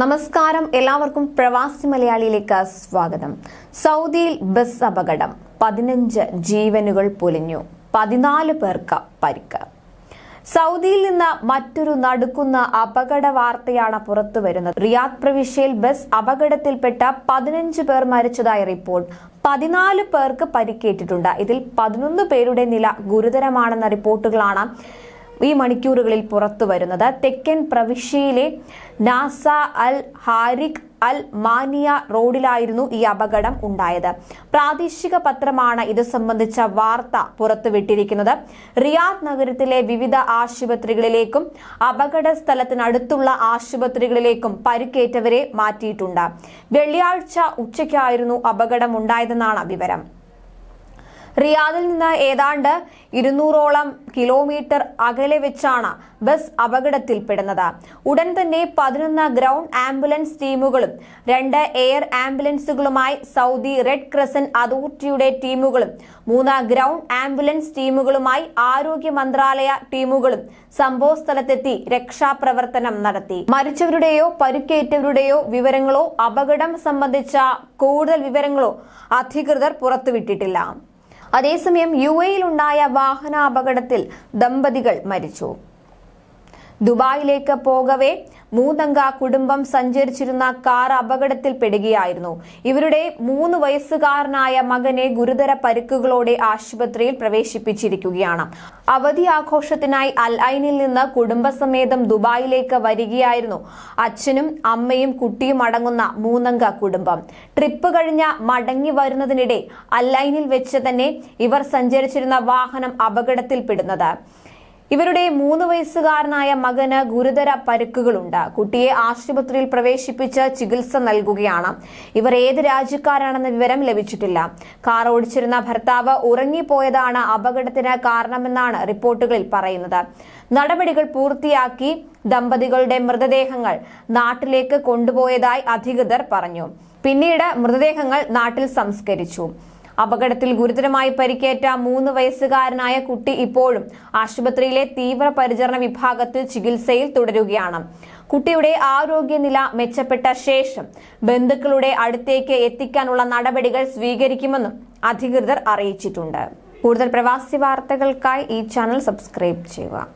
നമസ്കാരം. എല്ലാവർക്കും പ്രവാസി മലയാളിയിലേക്ക് സ്വാഗതം. സൗദിയിൽ ബസ് അപകടം. പതിനഞ്ച് ജീവനുകൾ പൊലിഞ്ഞു. പതിനാല് പേർക്ക് പരിക്ക്. സൗദിയിൽ നിന്ന് മറ്റൊരു നടുക്കുന്ന അപകട വാർത്തയാണ് പുറത്തു വരുന്നത്. റിയാദ് പ്രവിശ്യയിൽ ബസ് അപകടത്തിൽപ്പെട്ട പതിനഞ്ച് പേർ മരിച്ചതായി റിപ്പോർട്ട്. പതിനാല് പേർക്ക് പരിക്കേറ്റിട്ടുണ്ട്. ഇതിൽ പതിനൊന്ന് പേരുടെ നില ഗുരുതരമാണെന്ന റിപ്പോർട്ടുകളാണ് ഈ മണിക്കൂറുകളിൽ പുറത്തു വരുന്നത്. തെക്കൻ പ്രവിശ്യയിലെ നാസ അൽ ഹാരിഖ് അൽ മാനിയ റോഡിലായിരുന്നു ഈ അപകടം ഉണ്ടായത്. പ്രാദേശിക പത്രമാണ് ഇത് സംബന്ധിച്ച വാർത്ത പുറത്തുവിട്ടിരിക്കുന്നത്. റിയാദ് നഗരത്തിലെ വിവിധ ആശുപത്രികളിലേക്കും അപകട സ്ഥലത്തിനടുത്തുള്ള ആശുപത്രികളിലേക്കും പരിക്കേറ്റവരെ മാറ്റിയിട്ടുണ്ട്. വെള്ളിയാഴ്ച ഉച്ചയ്ക്കായിരുന്നു അപകടം ഉണ്ടായതെന്നാണ് വിവരം. റിയാദിൽ നിന്ന് ഏതാണ്ട് ഇരുന്നൂറോളം കിലോമീറ്റർ അകലെ വെച്ചാണ് ബസ് അപകടത്തിൽപ്പെടുന്നത്. ഉടൻ തന്നെ പതിനൊന്ന് ഗ്രൗണ്ട് ആംബുലൻസ് ടീമുകളും രണ്ട് എയർ ആംബുലൻസുകളുമായി സൗദി റെഡ് ക്രസന്റ് അതോറിറ്റിയുടെ ടീമുകളും മൂന്ന് ഗ്രൗണ്ട് ആംബുലൻസ് ടീമുകളുമായി ആരോഗ്യ മന്ത്രാലയ ടീമുകളും സംഭവ സ്ഥലത്തെത്തി രക്ഷാപ്രവർത്തനം നടത്തി. മരിച്ചവരുടെയോ പരിക്കേറ്റവരുടെയോ വിവരങ്ങളോ അപകടം സംബന്ധിച്ച കൂടുതൽ വിവരങ്ങളോ അധികൃതർ പുറത്തുവിട്ടിട്ടില്ല. അതേസമയം യു എയിലുണ്ടായ വാഹനാപകടത്തിൽ ദമ്പതികൾ മരിച്ചു. ദുബായിലേക്ക് പോകവേ മൂന്നംഗ കുടുംബം സഞ്ചരിച്ചിരുന്ന കാർ അപകടത്തിൽപ്പെടുകയായിരുന്നു. ഇവരുടെ മൂന്ന് വയസ്സുകാരനായ മകനെ ഗുരുതര പരിക്കുകളോടെ ആശുപത്രിയിൽ പ്രവേശിപ്പിച്ചിരിക്കുകയാണ്. അവധി ആഘോഷത്തിനായി അൽ ഐനിൽ നിന്ന് കുടുംബസമേതം ദുബായിലേക്ക് വരികയായിരുന്നു അച്ഛനും അമ്മയും കുട്ടിയും അടങ്ങുന്ന മൂന്നംഗ കുടുംബം. ട്രിപ്പ് കഴിഞ്ഞ മടങ്ങി വരുന്നതിനിടെ അൽ ഐനിൽ വെച്ച് തന്നെ ഇവർ സഞ്ചരിച്ചിരുന്ന വാഹനം അപകടത്തിൽപ്പെടുന്നത്. ഇവരുടെ മൂന്ന് വയസ്സുകാരനായ മകന് ഗുരുതര പരുക്കുകളുണ്ട്. കുട്ടിയെ ആശുപത്രിയിൽ പ്രവേശിപ്പിച്ച് ചികിത്സ നൽകുകയാണ്. ഇവർ ഏത് രാജ്യക്കാരാണെന്ന വിവരം ലഭിച്ചിട്ടില്ല. കാർ ഓടിച്ചിരുന്ന ഭർത്താവ് ഉറങ്ങിപ്പോയതാണ് അപകടത്തിന് കാരണമെന്നാണ് റിപ്പോർട്ടുകളിൽ പറയുന്നത്. നടപടികൾ പൂർത്തിയാക്കി ദമ്പതികളുടെ മൃതദേഹങ്ങൾ നാട്ടിലേക്ക് കൊണ്ടുപോയതായി അധികൃതർ പറഞ്ഞു. പിന്നീട് മൃതദേഹങ്ങൾ നാട്ടിൽ സംസ്കരിച്ചു. അപകടത്തിൽ ഗുരുതരമായി പരിക്കേറ്റ മൂന്ന് വയസ്സുകാരനായ കുട്ടി ഇപ്പോഴും ആശുപത്രിയിലെ തീവ്രപരിചരണ വിഭാഗത്തിൽ ചികിത്സയിൽ തുടരുകയാണ്. കുട്ടിയുടെ ആരോഗ്യനില മെച്ചപ്പെട്ട ശേഷം ബന്ധുക്കളുടെ അടുത്തേക്ക് എത്തിക്കാനുള്ള നടപടികൾ സ്വീകരിക്കുമെന്നും അധികൃതർ അറിയിച്ചിട്ടുണ്ട്. കൂടുതൽ പ്രവാസി വാർത്തകൾക്കായി ഈ ചാനൽ സബ്സ്ക്രൈബ് ചെയ്യുക.